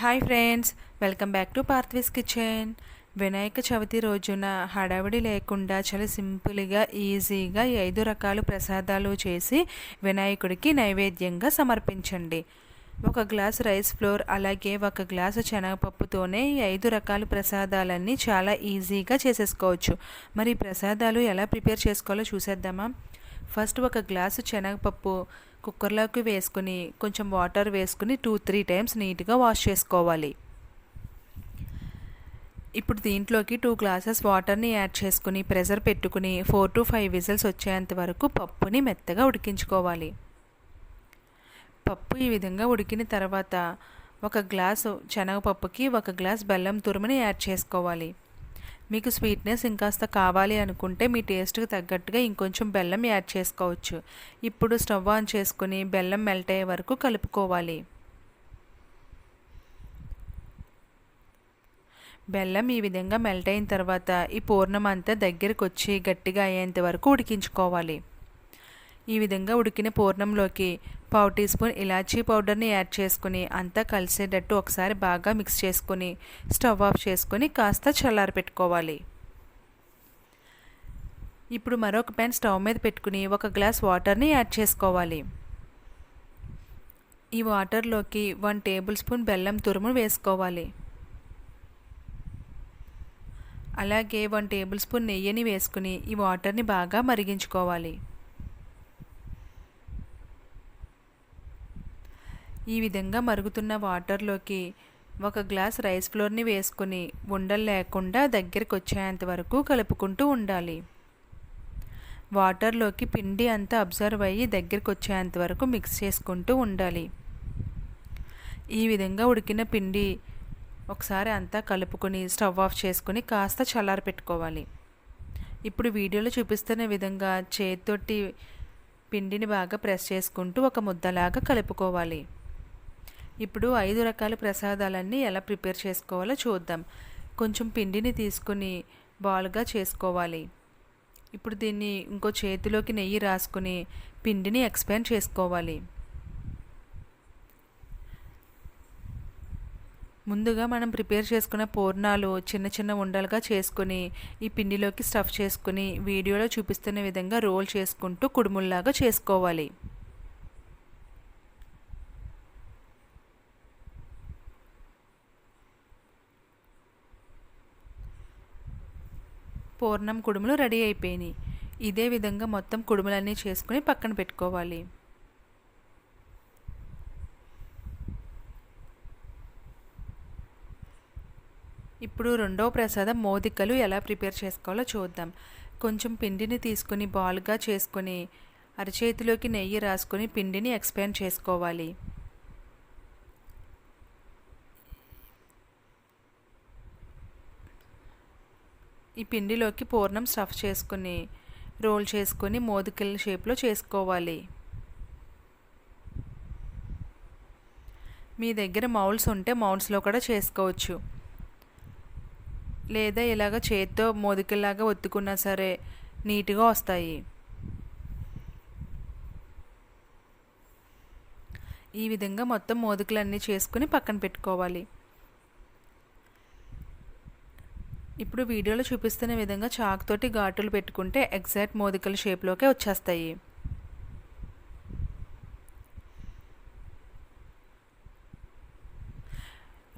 Hi friends welcome back to Parthvi's kitchen. Vinayaka Chavithi రోజున హడావిడి లేకుండా చాలా సింపుల్గా ఈజీగా ఐదు రకాల ప్రసాదాలు చేసి వినాయకుడికి నైవేద్యంగా సమర్పించండి. ఒక గ్లాస్ రైస్ ఫ్లోర్ అలాగే ఒక గ్లాసు శనగపప్పుతోనే ఈ ఐదు రకాల ప్రసాదాలన్నీ చాలా ఈజీగా చేసేసుకోవచ్చు. మరి ప్రసాదాలు ఎలా ప్రిపేర్ చేసుకోవాలో చూసేద్దామా? ఫస్ట్ ఒక గ్లాసు శనగపప్పు కుక్కర్లోకి వేసుకుని కొంచెం వాటర్ వేసుకుని టూ త్రీ టైమ్స్ నీట్గా వాష్ చేసుకోవాలి. ఇప్పుడు దీంట్లోకి టూ గ్లాసెస్ వాటర్ని యాడ్ చేసుకుని ప్రెషర్ పెట్టుకుని ఫోర్ టు ఫైవ్ విజిల్స్ వచ్చేంత వరకు పప్పుని మెత్తగా ఉడికించుకోవాలి. పప్పు ఈ విధంగా ఉడికిన తర్వాత ఒక గ్లాసు శనగపప్పుకి ఒక గ్లాస్ బెల్లం తురుముని యాడ్ చేసుకోవాలి. మీకు స్వీట్నెస్ ఇంకాస్త కావాలి అనుకుంటే మీ టేస్ట్కి తగ్గట్టుగా ఇంకొంచెం బెల్లం యాడ్ చేసుకోవచ్చు. ఇప్పుడు స్టవ్ ఆన్ చేసుకుని బెల్లం మెల్ట్ అయ్యే వరకు కలుపుకోవాలి. బెల్లం ఈ విధంగా మెల్ట్ అయిన తర్వాత ఈ పూర్ణం అంతా దగ్గరికి వచ్చి గట్టిగా అయ్యేంత వరకు ఉడికించుకోవాలి. ఈ విధంగా ఉడికిన పూర్ణంలోకి పావు టీ స్పూన్ ఇలాచీ పౌడర్ని యాడ్ చేసుకుని అంతా కలిసేటట్టు ఒకసారి బాగా మిక్స్ చేసుకుని స్టవ్ ఆఫ్ చేసుకుని కాస్త చల్లారి పెట్టుకోవాలి. ఇప్పుడు మరొక ప్యాన్ స్టవ్ మీద పెట్టుకుని ఒక గ్లాస్ వాటర్ని యాడ్ చేసుకోవాలి. ఈ వాటర్లోకి వన్ టేబుల్ స్పూన్ బెల్లం తురుము వేసుకోవాలి. అలాగే వన్ టేబుల్ స్పూన్ నెయ్యిని వేసుకుని ఈ వాటర్ని బాగా మరిగించుకోవాలి. ఈ విధంగా మరుగుతున్న వాటర్లోకి ఒక గ్లాస్ రైస్ ఫ్లోర్ని వేసుకొని ఉండలు లేకుండా దగ్గరికి వచ్చేంత వరకు కలుపుకుంటూ ఉండాలి. వాటర్లోకి పిండి అంతా అబ్జర్వ్ అయ్యి దగ్గరికి వచ్చేంత వరకు మిక్స్ చేసుకుంటూ ఉండాలి. ఈ విధంగా ఉడికిన పిండి ఒకసారి అంతా కలుపుకొని స్టవ్ ఆఫ్ చేసుకుని కాస్త చల్లారి పెట్టుకోవాలి. ఇప్పుడు వీడియోలో చూపిస్తున్న విధంగా చేతితోటి పిండిని బాగా ప్రెస్ చేసుకుంటూ ఒక ముద్దలాగా కలుపుకోవాలి. ఇప్పుడు ఐదు రకాల ప్రసాదాలన్నీ ఎలా ప్రిపేర్ చేసుకోవాలో చూద్దాం. కొంచెం పిండిని తీసుకుని బాల్గా చేసుకోవాలి. ఇప్పుడు దీన్ని ఇంకో చేతిలోకి నెయ్యి రాసుకుని పిండిని ఎక్స్పాండ్ చేసుకోవాలి. ముందుగా మనం ప్రిపేర్ చేసుకున్న పూర్ణాలు చిన్న చిన్న ఉండలుగా చేసుకుని ఈ పిండిలోకి స్టఫ్ చేసుకుని వీడియోలో చూపిస్తున్న విధంగా రోల్ చేసుకుంటూ కుడుముల్లాగా చేసుకోవాలి. పూర్ణం కుడుములు రెడీ అయిపోయినాయి. ఇదే విధంగా మొత్తం కుడుములన్నీ చేసుకుని పక్కన పెట్టుకోవాలి. ఇప్పుడు రెండో ప్రసాదం మోదికలు ఎలా ప్రిపేర్ చేసుకోవాలో చూద్దాం. కొంచెం పిండిని తీసుకుని బాల్గా చేసుకుని అరచేతిలోకి నెయ్యి రాసుకొని పిండిని ఎక్స్పాండ్ చేసుకోవాలి. ఈ పిండిలోకి పూర్ణం స్టఫ్ చేసుకుని రోల్ చేసుకొని మోదుకెళ్ళ షేప్లో చేసుకోవాలి. మీ దగ్గర మౌల్స్ ఉంటే మౌల్స్లో కూడా చేసుకోవచ్చు. లేదా ఇలాగ చేత్తో మోదుకెల్లాగా ఒత్తుకున్నా సరే నీట్గా వస్తాయి. ఈ విధంగా మొత్తం మోదుకులన్నీ చేసుకుని పక్కన పెట్టుకోవాలి. ఇప్పుడు వీడియోలో చూపిస్తున్న విధంగా చాక్తోటి ఘాటులు పెట్టుకుంటే ఎగ్జాక్ట్ మోదికల షేప్లోకే వచ్చేస్తాయి.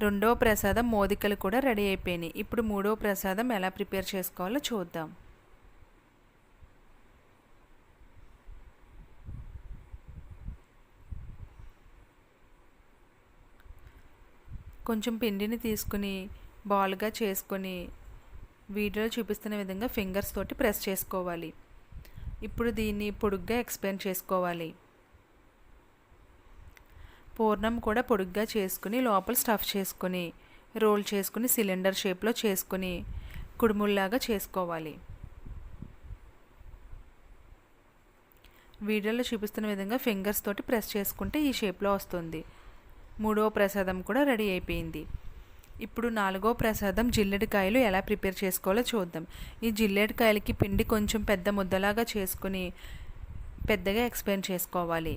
రెండవ ప్రసాదం మోదికలు కూడా రెడీ అయిపోయినాయి. ఇప్పుడు మూడవ ప్రసాదం ఎలా ప్రిపేర్ చేసుకోవాలో చూద్దాం. కొంచెం పిండిని తీసుకుని బాల్గా చేసుకొని వీడియోలో చూపిస్తున్న విధంగా ఫింగర్స్ తోటి ప్రెస్ చేసుకోవాలి. ఇప్పుడు దీన్ని పొడుగ్గా ఎక్స్పెండ్ చేసుకోవాలి. పూర్ణం కూడా పొడుగ్గా చేసుకుని లోపల స్టఫ్ చేసుకుని రోల్ చేసుకుని సిలిండర్ షేప్లో చేసుకుని కుడుముల్లాగా చేసుకోవాలి. వీడియోలో చూపిస్తున్న విధంగా ఫింగర్స్ తోటి ప్రెస్ చేసుకుంటే ఈ షేప్లో వస్తుంది. మూడవ ప్రసాదం కూడా రెడీ అయిపోయింది. ఇప్పుడు నాలుగో ప్రసాదం జిల్లెడికాయలు ఎలా ప్రిపేర్ చేసుకోవాలో చూద్దాం. ఈ జిల్లెడికాయలకి పిండి కొంచెం పెద్ద ముద్దలాగా చేసుకుని పెద్దగా ఎక్స్ప్లెయిన్ చేసుకోవాలి.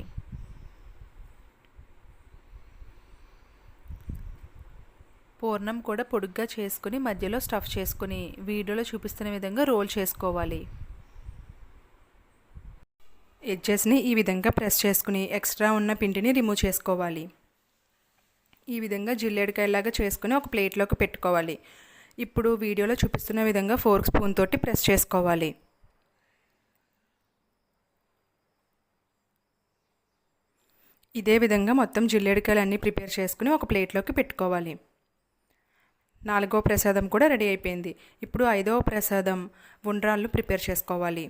పూర్ణం కూడా పొడుగ్గా చేసుకుని మధ్యలో స్టఫ్ చేసుకుని వీడియోలో చూపిస్తున్న విధంగా రోల్ చేసుకోవాలి. ఎడ్జెస్ని ఈ విధంగా ప్రెస్ చేసుకుని ఎక్స్ట్రా ఉన్న పిండిని రిమూవ్ చేసుకోవాలి. ఈ విధంగా జిల్లేడికాయలాగా చేసుకుని ఒక ప్లేట్లోకి పెట్టుకోవాలి. ఇప్పుడు వీడియోలో చూపిస్తున్న విధంగా ఫోర్క్ స్పూన్ తోటి ప్రెస్ చేసుకోవాలి. ఇదే విధంగా మొత్తం జిల్లేడికాయలు అన్నీ ప్రిపేర్ చేసుకుని ఒక ప్లేట్లోకి పెట్టుకోవాలి. నాలుగో ప్రసాదం కూడా రెడీ అయిపోయింది. ఇప్పుడు ఐదవ ప్రసాదం ఉండ్రాళ్ళు ప్రిపేర్ చేసుకోవాలి.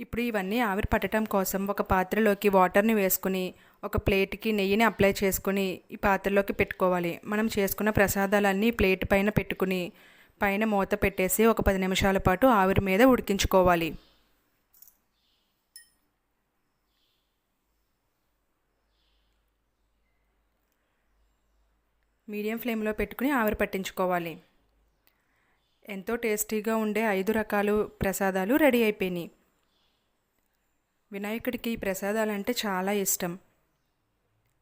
ఇప్పుడు ఇవన్నీ ఆవిరి పట్టడం కోసం ఒక పాత్రలోకి వాటర్ని వేసుకుని ఒక ప్లేట్కి నెయ్యిని అప్లై చేసుకుని ఈ పాత్రలోకి పెట్టుకోవాలి. మనం చేసుకున్న ప్రసాదాలన్నీ ప్లేట్ పైన పెట్టుకుని పైన మూత పెట్టేసి ఒక పది నిమిషాల పాటు ఆవిరి మీద ఉడికించుకోవాలి. మీడియం ఫ్లేమ్లో పెట్టుకుని ఆవిరి పట్టించుకోవాలి. ఎంతో టేస్టీగా ఉండే ఐదు రకాలు ప్రసాదాలు రెడీ అయిపోయినాయి. వినాయకుడికి ప్రసాదాలు అంటే చాలా ఇష్టం.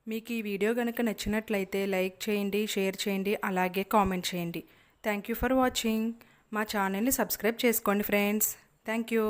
మీకు ఈ వీడియో కనుక నచ్చినట్లయితే లైక్ చేయండి షేర్ చేయండి అలాగే కామెంట్ చేయండి. Thank you for watching. మా ఛానల్ని సబ్స్క్రైబ్ చేసుకోండి ఫ్రెండ్స్. Thank you.